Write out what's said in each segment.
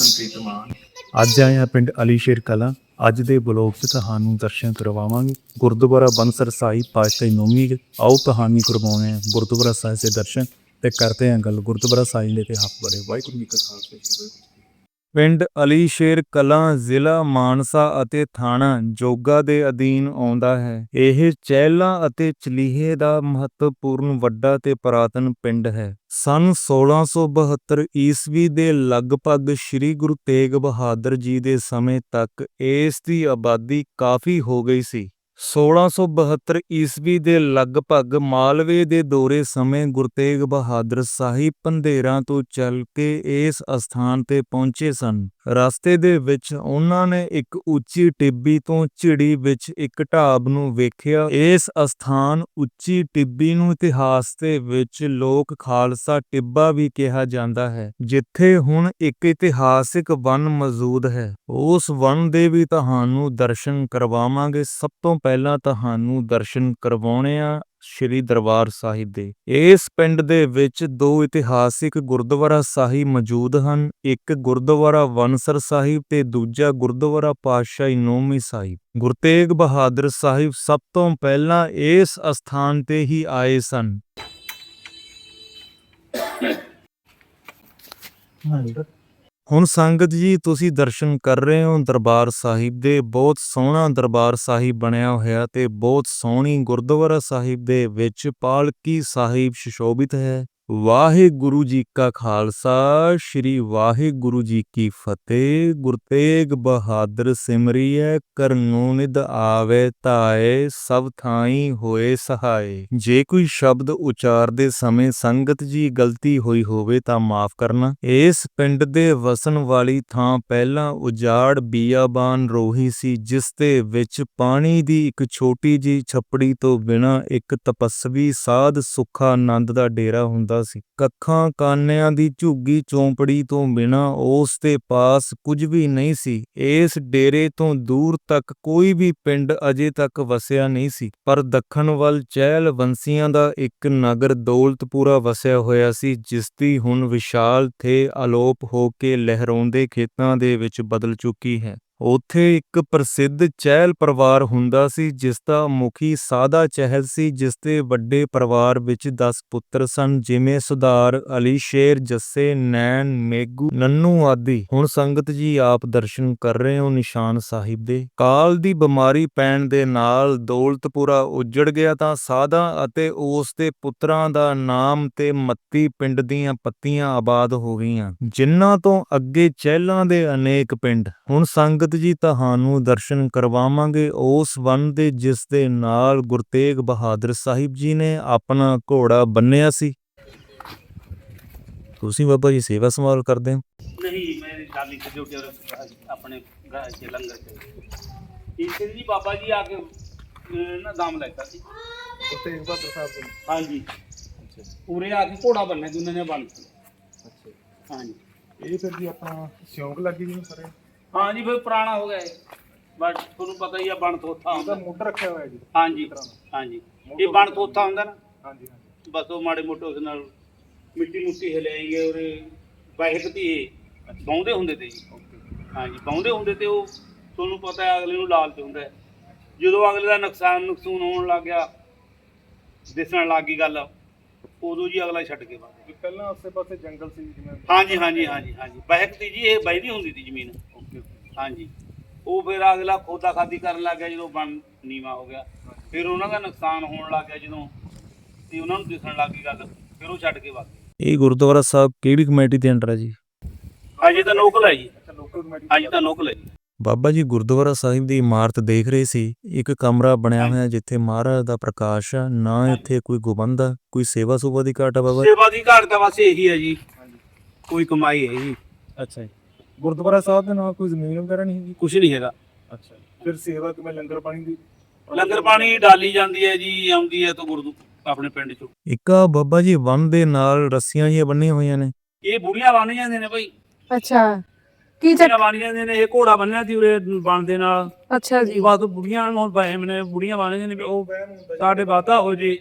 ਹੁਸਨਪ੍ਰੀਤ ਮਾਨ। ਅੱਜ ਆਏ ਹਾਂ ਪਿੰਡ ਅਲੀਸ਼ੇਰ ਕਲਾਂ। ਅੱਜ ਦੇ ਬਲੌਗ 'ਚ ਤੁਹਾਨੂੰ ਦਰਸ਼ਨ ਕਰਵਾਵਾਂਗੇ। ਗੁਰਦੁਆਰਾ ਬੰਸਰ ਸਾਹਿਬ ਪਾਤਸ਼ਾਹੀ ਨੌਵੀਂ ਆਓ ਕਹਾਣੀ ਕਰਵਾਉਂਦੇ ਹਾਂ। ਗੁਰਦੁਆਰਾ ਸਾਹਿਬ ਦੇ ਦਰਸ਼ਨ ਤੇ ਕਰਦੇ ਹਾਂ ਗੱਲ। ਗੁਰਦੁਆਰਾ ਸਾਹਿਬ ਦੇ ਇਤਿਹਾਸ ਬਾਰੇ। ਵਾਹਿਗੁਰੂ ਜੀ ਕਾ ਖਾਲਸਾ ਸ੍ਰੀ ਵਾਹਿਗੁਰੂ ਜੀ ਪਿੰਡ ਅਲੀਸ਼ੇਰ ਕਲਾਂ ਜ਼ਿਲ੍ਹਾ ਮਾਨਸਾ ਅਤੇ ਥਾਣਾ ਜੋਗਾ ਦੇ ਅਧੀਨ ਆਉਂਦਾ ਹੈ। ਇਹ ਚਹਿਲਾਂ ਅਤੇ ਚਲੀਹੇ ਦਾ ਮਹੱਤਵਪੂਰਨ ਵੱਡਾ ਤੇ ਪੁਰਾਤਨ ਪਿੰਡ ਹੈ। ਸਨ 1672 ਈਸਵੀ ਦੇ ਲਗਭਗ ਸ੍ਰੀ ਗੁਰੂ ਤੇਗ ਬਹਾਦਰ ਜੀ ਦੇ ਸਮੇਂ ਤੱਕ ਇਸ ਦੀ ਆਬਾਦੀ ਕਾਫੀ ਹੋ ਗਈ ਸੀ। 1672 ਈਸਵੀ ਦੇ ਲਗਭਗ ਮਾਲਵੇ ਦੇ ਦੌਰੇ ਸਮੇਂ ਗੁਰੂ ਤੇਗ ਬਹਾਦਰ ਸਾਹਿਬ ਪੰਧੇਰਾਂ ਤੋਂ ਚੱਲ ਕੇ ਇਸ ਅਸਥਾਨ ਤੇ ਪਹੁੰਚੇ ਸਨ। ਰਸਤੇ ਦੇ ਵਿੱਚ ਉਹਨਾਂ ਨੇ ਇੱਕ ਉੱਚੀ ਟਿੱਬੀ ਤੋਂ ਝਿੜੀ ਵਿੱਚ ਇੱਕ ਢਾਬ ਨੂੰ ਵੇਖਿਆ। ਇਸ ਅਸਥਾਨ ਉੱਚੀ ਟਿੱਬੀ ਨੂੰ ਇਤਿਹਾਸ ਦੇ ਵਿੱਚ ਲੋਕ ਖਾਲਸਾ ਟਿੱਬਾ ਵੀ ਕਿਹਾ ਜਾਂਦਾ ਹੈ, ਜਿੱਥੇ ਹੁਣ ਇੱਕ ਇਤਿਹਾਸਿਕ ਵਨ ਮੌਜੂਦ ਹੈ। ਉਸ ਵਨ ਦੇ ਵੀ ਤੁਹਾਨੂੰ ਦਰਸ਼ਨ ਕਰਵਾਵਾਂਗੇ। ਸਭ ਤੋਂ ਪਹਿਲਾਂ ਤੁਹਾਨੂੰ ਦਰਸ਼ਨ ਕਰਵਾਉਣੇ ਆ ਸ਼੍ਰੀ ਦਰਬਾਰ ਸਾਹਿਬ ਦੇ। ਇਸ ਪਿੰਡ ਦੇ ਵਿੱਚ ਦੋ ਇਤਿਹਾਸਿਕ ਗੁਰਦੁਆਰਾ ਸਾਹਿਬ ਮੌਜੂਦ ਹਨ, ਇੱਕ ਗੁਰਦੁਆਰਾ ਵਨਸਰ ਸਾਹਿਬ ਤੇ ਦੂਜਾ ਗੁਰਦੁਆਰਾ ਪਾਤਸ਼ਾਹੀ ਨੌਮੀ ਸਾਹਿਬ। ਗੁਰੂ ਤੇਗ ਬਹਾਦਰ ਸਾਹਿਬ ਸਭ ਤੋਂ ਪਹਿਲਾਂ ਇਸ ਅਸਥਾਨ ਤੇ ਹੀ ਆਏ ਸਨ। ਹੁਣ ਸੰਗਤ ਜੀ, ਤੁਸੀਂ ਦਰਸ਼ਨ ਕਰ ਰਹੇ ਹੋ ਦਰਬਾਰ ਸਾਹਿਬ ਦੇ। ਬਹੁਤ ਸੋਹਣਾ ਦਰਬਾਰ ਸਾਹਿਬ ਬਣਿਆ ਹੋਇਆ ਤੇ ਬਹੁਤ ਸੋਹਣੀ ਗੁਰਦੁਆਰਾ ਸਾਹਿਬ ਦੇ ਵਿੱਚ ਪਾਲਕੀ ਸਾਹਿਬ ਸੁਸ਼ੋਭਿਤ ਹੈ। ਵਾਹਿਗੁਰੂ ਜੀ ਕਾ ਖਾਲਸਾ, ਸ੍ਰੀ ਵਾਹਿਗੁਰੂ ਜੀ ਕੀ ਫਤਿਹ। ਗੁਰ ਤੇਗ ਬਹਾਦਰ ਸਿਮਰਿਐ ਕਰਨੂ ਨਿਦ ਆਵੇ ਧਾਏ ਸਭ ਥਾਈ ਹੋਏ ਸਹਾਏ ਜੇ ਕੋਈ ਸ਼ਬਦ ਉਚਾਰਦੇ ਸਮੇਂ ਸੰਗਤ ਜੀ ਗਲਤੀ ਹੋਈ ਹੋਵੇ ਤਾਂ ਮਾਫ ਕਰਨਾ। ਇਸ ਪਿੰਡ ਦੇ ਵਸਣ ਵਾਲੀ ਥਾਂ ਪਹਿਲਾਂ ਉਜਾੜ ਬੀਆਬਾਨ ਰੋਹੀ ਸੀ, ਜਿਸ ਦੇ ਵਿੱਚ ਪਾਣੀ ਦੀ ਇੱਕ ਛੋਟੀ ਜੀ ਛੱਪੜੀ ਤੋਂ ਬਿਨਾ ਇੱਕ ਤਪਸਵੀ ਸਾਧ ਸੁਖਾ ਆਨੰਦ ਦਾ ਡੇਰਾ ਹੁੰਦਾ ਸੀ। ਕੱਖਾਂ ਕਾਨਿਆਂ ਦੀ ਝੁੱਗੀ ਚੌਂਪੜੀ ਤੋਂ ਬਿਨਾ ਉਸ ਦੇ ਪਾਸ ਕੁਝ ਵੀ ਨਹੀਂ ਸੀ। ਇਸ ਡੇਰੇ ਤੋਂ ਦੂਰ ਤੱਕ ਕੋਈ ਵੀ ਪਿੰਡ ਅਜੇ ਤੱਕ ਵਸਿਆ ਨਹੀਂ ਸੀ। ਪਰ ਦੱਖਣ ਵੱਲ ਚਹਿਲ ਵੰਸੀਆਂ ਦਾ ਇੱਕ ਨਗਰ ਦੌਲਤਪੁਰਾ ਵਸਿਆ ਹੋਇਆ ਸੀ, ਜਿਸ ਦੀ ਹੁਣ ਵਿਸ਼ਾਲ ਥੇ ਅਲੋਪ ਹੋ ਕੇ ਲਹਿਰਾਉਂਦੇ ਖੇਤਾਂ ਦੇ ਵਿੱਚ ਬਦਲ ਚੁੱਕੀ ਹੈ। ਉੱਥੇ ਇੱਕ ਪ੍ਰਸਿੱਧ ਚਹਿਲ ਪਰਿਵਾਰ ਹੁੰਦਾ ਸੀ, ਜਿਸ ਦਾ ਮੁਖੀ ਸਾਦਾ ਚਹਿਲ ਸੀ, ਜਿਸ ਦੇ ਵੱਡੇ ਪਰਿਵਾਰ ਵਿੱਚ 10 ਪੁੱਤਰ ਸਨ, ਜਿਵੇਂ ਸੁਧਾਰ, ਅਲੀ, ਸ਼ੇਰ, ਜੱਸੇ, ਨੈਣ, ਮੇਗੂ, ਨੰਨੂ ਆਦਿ। ਹੁਣ ਸੰਗਤ ਜੀ ਆਪ ਦਰਸ਼ਨ ਕਰ ਰਹੇ ਹੋ ਨਿਸ਼ਾਨ ਸਾਹਿਬ ਦੇ। ਕਾਲ ਦੀ ਬਿਮਾਰੀ ਪੈਣ ਦੇ ਨਾਲ ਦੌਲਤਪੁਰਾ ਉੱਜੜ ਗਿਆ ਤਾਂ ਸਾਦਾ ਅਤੇ ਉਸ ਦੇ ਪੁੱਤਰਾਂ ਦਾ ਨਾਮ ਤੇ ਮੱਤੀ ਪਿੰਡ ਦੀਆਂ ਪੱਤੀਆਂ ਆਬਾਦ ਹੋ ਗਈਆਂ, ਜਿਨ੍ਹਾਂ ਤੋਂ ਅੱਗੇ ਚਹਿਲਾਂ ਦੇ ਅਨੇਕ ਪਿੰਡ। ਹੁਣ ਸੰਗਤ ਸੰਗਤ ਜੀ ਤੁਹਾਨੂੰ ਦਰਸ਼ਨ ਕਰਵਾਵਾਂਗੇ। ਉਸ ਵਨ ਦੇ ਜਿਸ ਦੇ ਨਾਲ ਗੁਰਤੇਗ ਬਹਾਦਰ ਸਾਹਿਬ ਜੀ ਨੇ ਆਪਣਾ ਘੋੜਾ ਬੰਨਿਆ ਸੀ। ਤੁਸੀਂ ਬਾਬਾ ਜੀ ਸੇਵਾ ਸੰਭਾਲ ਕਰਦੇ ਹੋ? ਨਹੀਂ ਮੈਂ ਡਾਲੀ ਤੇ ਡਿਊਟੀ ਆਪਣੇ ਘਰ ਚ ਲੰਗਰ ਤੇ ਇਸ ਜੀ ਬਾਬਾ ਜੀ ਆ ਕੇ ਨਾ ਦਾਮ ਲੈਤਾ ਸੀ। ਗੁਰਤੇਗ ਬਹਾਦਰ ਸਾਹਿਬ ਜੀ ਹਾਂਜੀ। ਪੂਰੇ ਆ ਕੇ ਘੋੜਾ ਬੰਨਿਆ ਜਿਨ੍ਹਾਂ ਨੇ ਬੰਨ ਅੱਛਾ। ਹਾਂਜੀ। ਇਹ ਫਿਰ ਜੀ ਆਪਣਾ ਸ਼ੌਂਕ ਲੱਗੀ ਜੀ ਸਾਰੇ? ਹਾਂ ਜੀ ਫਿਰ ਪੁਰਾਣਾ ਹੋ ਗਿਆ ਬਸ ਤੁਹਾਨੂੰ ਪਤਾ ਹੀ ਆ ਬਣ ਥੋਥਾ ਹੁੰਦਾ। ਮੋਟਰ ਰੱਖਿਆ ਹੋਇਆ ਜੀ। ਹਾਂਜੀ ਹਾਂਜੀ। ਇਹ ਬਣ ਥੋਥਾ ਹੁੰਦਾ ਨਾ। ਹਾਂਜੀ ਹਾਂਜੀ। ਬਸ ਉਹ ਮਾੜੇ ਮੋਟੇ ਉਸ ਨਾਲ ਮਿੱਟੀ ਮੁੱਟੀ ਹਿਲਾਏਗੇ ਔਰ ਬਹਿਕਤੀ ਬੌਂਦੇ ਹੁੰਦੇ ਤੇ ਜੀ। ਹਾਂਜੀ ਬੌਂਦੇ ਹੁੰਦੇ ਤੇ ਉਹ ਤੁਹਾਨੂੰ ਪਤਾ ਹੈ ਅਗਲੇ ਨੂੰ ਲਾਲਚ ਹੁੰਦਾ ਜਦੋਂ ਅਗਲੇ ਦਾ ਨੁਕਸਾਨ ਨੁਕਸੂਨ ਹੋਣ ਲੱਗ ਗਿਆ ਦਿਸਣ ਲੱਗ ਗਈ ਗੱਲ ਉਦੋਂ ਜੀ ਅਗਲਾ ਛੱਡ ਕੇ ਬਾਅਦ ਪਹਿਲਾਂ ਆਸੇ ਪਾਸੇ ਜੰਗਲ ਸੀ ਜਿਵੇਂ ਹਾਂਜੀ ਹਾਂਜੀ ਹਾਂਜੀ ਹਾਂਜੀ। ਬਹਿਕਤੀ ਜੀ ਇਹ ਬਹਿਦੀ ਹੁੰਦੀ ਸੀ ਜ਼ਮੀਨ। ਹਾਂਜੀ। ਉਹ ਫਿਰ ਅਗਲਾ ਖੋਦਾ ਖਾਦੀ ਕਰਨ ਲੱਗ ਗਿਆ ਜਦੋਂ ਬਣ ਨੀਵਾ ਹੋ ਗਿਆ। ਫਿਰ ਉਹਨਾਂ ਦਾ ਨੁਕਸਾਨ ਹੋਣ ਲੱਗ ਗਿਆ ਜਦੋਂ ਤੇ ਉਹਨਾਂ ਨੂੰ ਦਿਸਣ ਲੱਗ ਗਈ ਗੱਲ। ਫਿਰ ਉਹ ਛੱਡ ਕੇ ਵਗ ਗਏ। ਇਹ ਗੁਰਦੁਆਰਾ ਸਾਹਿਬ ਕਿਹੜੀ ਕਮੇਟੀ ਦੇ ਅੰਡਰ ਹੈ ਜੀ? ਹਾਂਜੀ ਤਾਂ ਲੋਕਲ ਹੈ ਜੀ। ਅੱਛਾ ਲੋਕਲ ਕਮੇਟੀ। ਹਾਂਜੀ ਤਾਂ ਲੋਕਲ ਹੈ ਜੀ। ਬਾਬਾ ਜੀ ਗੁਰਦੁਆਰਾ ਸਾਹਿਬ ਦੀ ਇਮਾਰਤ ਦੇਖ ਰਹੇ ਸੀ। ਇੱਕ ਕਮਰਾ ਬਣਿਆ ਹੋਇਆ ਜਿੱਥੇ ਮਹਾਰਾਜ ਦਾ ਪ੍ਰਕਾਸ਼ ਆ। ਨਾ ਇੱਥੇ ਕੋਈ ਗੁਬੰਦ ਆ ਕੋਈ ਸੇਵਾ ਸੁਭਾ ਦੀ ਘਾਟ ਆ ਬਾਬਾ ਸੇਵਾ ਦੀ ਘਾਟ ਤਾਂ ਬਸ ਇਹੀ ਹੈ ਜੀ। ਹਾਂਜੀ। ਕੋਈ ਕਮਾਈ ਹੈ ਜੀ। ਅੱਛਾ ਜੀ। ਗੁਰਦੁਆਰਾ ਸਾਹਿਬ ਦੇ ਨਾਲ ਕੋਈ ਜ਼ਮੀਨ ਵਗੈਰਾ ਨਹੀਂ ਹੈਗੀ? ਕੁਝ ਨਹੀਂ ਹੈਗਾ। ਅੱਛਾ। ਫਿਰ ਸੇਵਾ ਕਿਵੇਂ ਲੰਗਰ ਪਾਣੀ ਦੀ? ਲੰਗਰ ਪਾਣੀ ਡਾਲੀ ਜਾਂਦੀ ਹੈ ਜੀ ਆਉਂਦੀ ਹੈ ਤਾਂ ਗੁਰਦੁ ਆਪਣੇ ਪਿੰਡ ਚੋਂ। ਇੱਕ ਆ ਬਾਬਾ ਜੀ ਵਨ ਦੇ ਨਾਲ ਰੱਸੀਆਂ ਜਿਹੀਆਂ ਬੰਨੀਆਂ ਹੋਈਆਂ ਨੇ। ਇਹ ਬੁੜੀਆਂ ਬਣ ਜਾਂਦੇ ਨੇ ਭਾਈ ਅੱਛਾ। ਕੀ ਚੱਕ ਬੁੜੀਆਂ ਬਣ ਜਾਂਦੇ ਨੇ ਇਹ ਘੋੜਾ ਬੰਨਿਆ ਸੀ ਉਰੇ ਬਣ ਦੇ ਨਾਲ। ਅੱਛਾ ਜੀ। ਬਾਅਦ ਬੁੜੀਆਂ ਨੂੰ ਬਹਿਮ ਨੇ ਬੁੜੀਆਂ ਬਣ ਜਾਂਦੇ ਨੇ ਵੀ ਉਹ ਸਾਡੇ ਬਾਤਾ ਹੋ ਜੀ।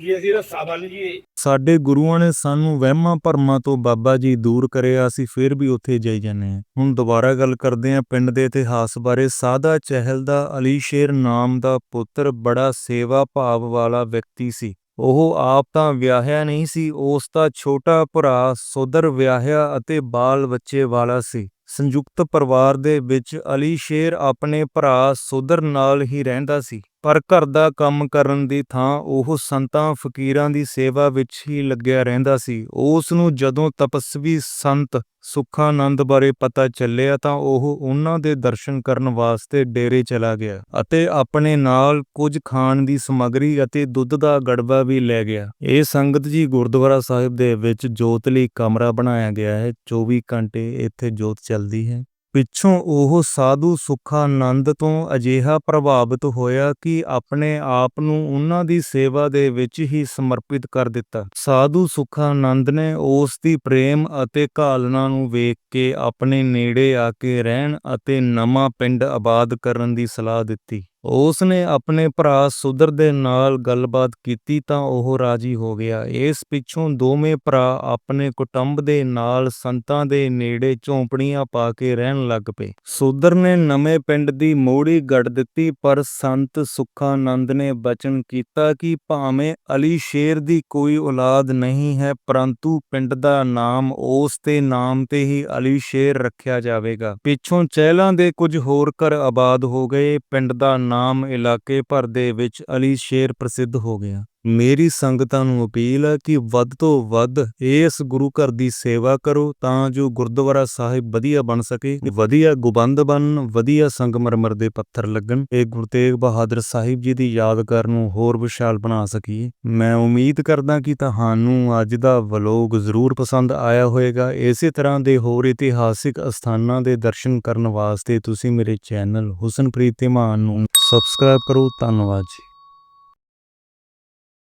ਕੀ ਅਸੀਂ ਰੱਸਾ ਬੰਨ ਜੀਏ ਸਾਡੇ ਗੁਰੂਆਂ ਨੇ ਸਾਨੂੰ ਵਹਿਮਾਂ ਭਰਮਾਂ ਤੋਂ ਬਾਬਾ ਜੀ ਦੂਰ ਕਰਿਆ ਅਸੀਂ ਫਿਰ ਵੀ ਉੱਥੇ ਜਾਈ ਜਾਂਦੇ ਹਾਂ। ਹੁਣ ਦੁਬਾਰਾ ਗੱਲ ਕਰਦੇ ਹਾਂ ਪਿੰਡ ਦੇ ਇਤਿਹਾਸ ਬਾਰੇ। ਸਾਦਾ ਚਹਿਲ ਦਾ ਅਲੀ ਸ਼ੇਰ ਨਾਮ ਦਾ ਪੁੱਤਰ ਬੜਾ ਸੇਵਾ ਭਾਵ ਵਾਲਾ ਵਿਅਕਤੀ ਸੀ। ਉਹ ਆਪ ਤਾਂ ਵਿਆਹਿਆ ਨਹੀਂ ਸੀ, ਉਸ ਦਾ ਛੋਟਾ ਭਰਾ ਸੋਦਰ ਵਿਆਹਿਆ ਅਤੇ ਬਾਲ ਬੱਚੇ ਵਾਲਾ ਸੀ। ਸੰਯੁਕਤ ਪਰਿਵਾਰ ਦੇ ਵਿੱਚ ਅਲੀ ਸ਼ੇਰ ਆਪਣੇ ਭਰਾ ਸੋਦਰ ਨਾਲ ਹੀ ਰਹਿੰਦਾ ਸੀ, ਪਰ ਘਰ ਦਾ ਕੰਮ ਕਰਨ ਦੀ ਥਾਂ ਉਹ ਸੰਤਾਂ ਫਕੀਰਾਂ ਦੀ ਸੇਵਾ ਵਿੱਚ ਹੀ ਲੱਗਿਆ ਰਹਿੰਦਾ ਸੀ। ਉਸ ਨੂੰ ਜਦੋਂ ਤਪਸਵੀ ਸੰਤ ਸੁੱਖਾਨੰਦ ਬਾਰੇ ਪਤਾ ਚੱਲਿਆ ਤਾਂ ਉਹ ਉਹਨਾਂ ਦੇ ਦਰਸ਼ਨ ਕਰਨ ਵਾਸਤੇ ਡੇਰੇ ਚਲਾ ਗਿਆ ਅਤੇ ਆਪਣੇ ਨਾਲ ਕੁਝ ਖਾਣ ਦੀ ਸਮੱਗਰੀ ਅਤੇ ਦੁੱਧ ਦਾ ਗੜਬਾ ਵੀ ਲੈ ਗਿਆ। ਇਹ ਸੰਗਤ ਜੀ ਗੁਰਦੁਆਰਾ ਸਾਹਿਬ ਦੇ ਵਿੱਚ ਜੋਤ ਲਈ ਕਮਰਾ ਬਣਾਇਆ ਗਿਆ ਹੈ। 24 ਘੰਟੇ ਇੱਥੇ ਜੋਤ ਚੱਲਦੀ ਹੈ। ਪਿੱਛੋਂ ਉਹ ਸਾਧੂ ਸੁਖਾਨੰਦ ਤੋਂ ਅਜਿਹਾ ਪ੍ਰਭਾਵਿਤ ਹੋਇਆ ਕਿ ਆਪਣੇ ਆਪ ਨੂੰ ਉਹਨਾਂ ਦੀ ਸੇਵਾ ਦੇ ਵਿੱਚ ਹੀ ਸਮਰਪਿਤ ਕਰ ਦਿੱਤਾ। ਸਾਧੂ ਸੁਖਾਨੰਦ ਨੇ ਉਸ ਦੀ ਪ੍ਰੇਮ ਅਤੇ ਘਾਲਣਾ ਨੂੰ ਵੇਖ ਕੇ ਆਪਣੇ ਨੇੜੇ ਆ ਕੇ ਰਹਿਣ ਅਤੇ ਨਵਾਂ ਪਿੰਡ ਆਬਾਦ ਕਰਨ ਦੀ ਸਲਾਹ ਦਿੱਤੀ। ਉਸ ਨੇ ਆਪਣੇ ਭਰਾ ਸੁਦਰ ਦੇ ਨਾਲ ਗੱਲਬਾਤ ਕੀਤੀ ਤਾਂ ਉਹ ਰਾਜੀ ਹੋ ਗਿਆ। ਇਸ ਪਿੱਛੋਂ ਦੋਵੇਂ ਭਰਾ ਆਪਣੇ ਕੁਟੁੰਬ ਦੇ ਨਾਲ ਸੰਤਾਂ ਦੇ ਨੇੜੇ ਝੌਂਪੜੀਆਂ ਪਾ ਕੇ ਰਹਿਣ ਲੱਗ ਪਏ। ਸੁਦਰ ਨੇ ਨਵੇਂ ਪਿੰਡ ਦੀ ਮੋੜੀ ਗੱਡ ਦਿੱਤੀ, ਪਰ ਸੰਤ ਸੁਖਾਨੰਦ ਨੇ ਬਚਨ ਕੀਤਾ ਕਿ ਭਾਵੇਂ ਅਲੀ ਸ਼ੇਰ ਦੀ ਕੋਈ ਔਲਾਦ ਨਹੀਂ ਹੈ, ਪਰੰਤੂ ਪਿੰਡ ਦਾ ਨਾਮ ਉਸ ਦੇ ਨਾਮ ਤੇ ਹੀ ਅਲੀ ਸ਼ੇਰ ਰੱਖਿਆ ਜਾਵੇਗਾ। ਪਿੱਛੋਂ ਚਹਿਲਾਂ ਦੇ ਕੁਝ ਹੋਰ ਘਰ ਆਬਾਦ ਹੋ ਗਏ। ਪਿੰਡ ਦਾ ਨਾਮ ਇਲਾਕੇ ਭਰ ਦੇ ਵਿੱਚ ਅਲੀ ਸ਼ੇਰ ਪ੍ਰਸਿੱਧ ਹੋ ਗਿਆ। ਮੇਰੀ ਸੰਗਤਾਂ ਨੂੰ ਅਪੀਲ ਹੈ ਕਿ ਵੱਧ ਤੋਂ ਵੱਧ ਇਸ ਗੁਰੂ ਘਰ ਦੀ ਸੇਵਾ ਕਰੋ ਤਾਂ ਜੋ ਗੁਰਦੁਆਰਾ ਸਾਹਿਬ ਵਧੀਆ ਬਣ ਸਕੇ। ਵਧੀਆ ਗੁਬੰਦ ਬਣਨ ਵਧੀਆ ਸੰਗਮਰਮਰ ਦੇ ਪੱਥਰ ਲੱਗਣ। ਇਹ ਗੁਰੂ ਤੇਗ ਬਹਾਦਰ ਸਾਹਿਬ ਜੀ ਦੀ ਯਾਦਗਾਰ ਨੂੰ ਹੋਰ ਵਿਸ਼ਾਲ ਬਣਾ ਸਕੀਏ। ਮੈਂ ਉਮੀਦ ਕਰਦਾ ਕਿ ਤੁਹਾਨੂੰ ਅੱਜ ਦਾ ਵਲੋਗ ਜ਼ਰੂਰ ਪਸੰਦ ਆਇਆ ਹੋਵੇਗਾ। ਇਸੇ ਤਰ੍ਹਾਂ ਦੇ ਹੋਰ ਇਤਿਹਾਸਿਕ ਅਸਥਾਨਾਂ ਦੇ ਦਰਸ਼ਨ ਕਰਨ ਵਾਸਤੇ ਤੁਸੀਂ ਮੇਰੇ ਚੈਨਲ ਹੁਸਨਪ੍ਰੀਤ ਧੀਮਾਨ ਨੂੰ ਸਬਸਕ੍ਰਾਈਬ ਕਰੋ ਧੰਨਵਾਦ ਜੀ।